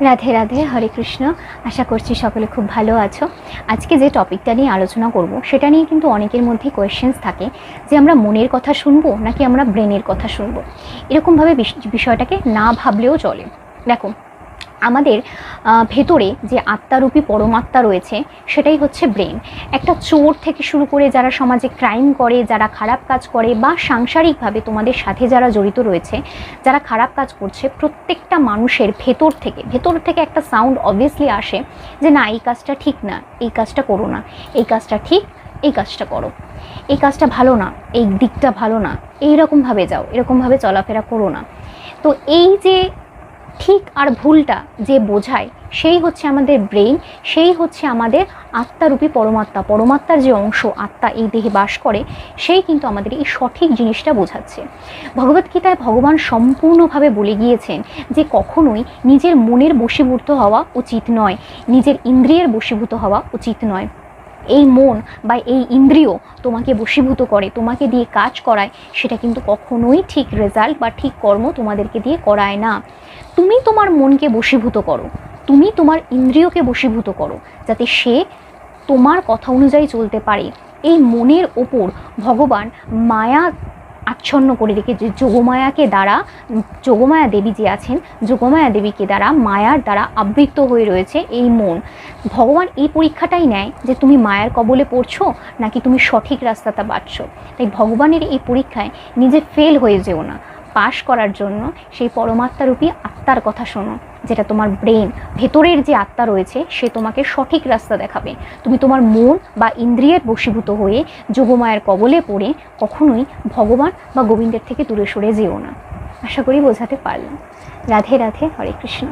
রাধে রাধে, হরে কৃষ্ণ। আশা করছি সকলে খুব ভালো আছো। আজকে যে টপিকটা নিয়ে আলোচনা করব, সেটা নিয়ে কিন্তু অনেকের মধ্যে কোয়েশ্চেন্স থাকে। যে আমরা মনের কথা শুনব, নাকি আমরা ব্রেনের কথা শুনব? এরকমভাবে বিষ- বিষয়টাকে না ভাবলেও চলে। দেখো আমাদের ভেতরে যে আত্মারূপী পরমাত্মা রয়েছে, সেটাই হচ্ছে ব্রেন। একটা চোর থেকে শুরু করে যারা সমাজে ক্রাইম করে, যারা খারাপ কাজ করে বা সাংসারিকভাবে তোমাদের সাথে যারা জড়িত রয়েছে, যারা খারাপ কাজ করছে, প্রত্যেকটা মানুষের ভেতর থেকে ভেতর থেকে একটা সাউন্ড অবভিয়াসলি আসে যে না, এই কাজটা ঠিক না, এই কাজটা করো না, এই কাজটা ঠিক, এই কাজটা করো। এই কাজটা ভালো না, এই দিকটা ভালো না, এইরকমভাবে যাও, এরকমভাবে চলাফেরা করো না। তো এই যে ঠিক আর ভুলটা যে বোঝায়, সেই হচ্ছে আমাদের ব্রেন সেই হচ্ছে আমাদের আত্মারূপী পরমাত্মা। পরমাত্মার যে অংশ আত্মা এই দেহে বাস করে, সেই কিন্তু আমাদের এই সঠিক জিনিসটা বোঝাচ্ছে। ভগবদ্গীতায় ভগবান সম্পূর্ণভাবে বলে গিয়েছেন যে কখনোই নিজের মনের বশীভূত হওয়া উচিত নয়, নিজের ইন্দ্রিয়ের বশীভূত হওয়া উচিত নয়। এই মন বা এই ইন্দ্রিয় তোমাকে বশীভূত করে, তোমাকে দিয়ে কাজ করায়, সেটা কিন্তু কখনোই ঠিক রেজাল্ট বা ঠিক কর্ম তোমাদেরকে দিয়ে করায় না। তুমি তোমার মনকে বশীভূত করো। তুমি তোমার ইন্দ্রিয়কে বশীভূত করো, যাতে সে তোমার কথা অনুযায়ী চলতে পারে। এই মনের ওপর ভগবান মায়া আচ্ছন্ন করে রেখেছে যোগমায়াকে দ্বারা, যোগমায়া দেবী যে আছেন, যোগমায়া দেবীকে দ্বারা, মায়ার দ্বারা আবৃত হয়ে রয়েছে এই মন। ভগবান এই পরীক্ষাটাই নেয় যে তুমি মায়ার কবলে পড়ছো নাকি তুমি সঠিক রাস্তাটা বাঁচছো তাই ভগবানের এই পরীক্ষায় নিজে ফেল হয়ে যেও না। পাশ করার জন্য সেই পরমাত্মারূপী আত্মার কথা শোনো, যেটা তোমার ব্রেন ভেতরের যে আত্মা রয়েছে, সে তোমাকে সঠিক রাস্তা দেখাবে। তুমি তোমার মন বা ইন্দ্রিয়ের বশীভূত হয়ে যোগমায়ের কবলে পড়ে কখনোই ভগবান বা গোবিন্দের থেকে দূরে সরে যেও না। আশা করি বোঝাতে পারলাম। রাধে রাধে, হরে কৃষ্ণ।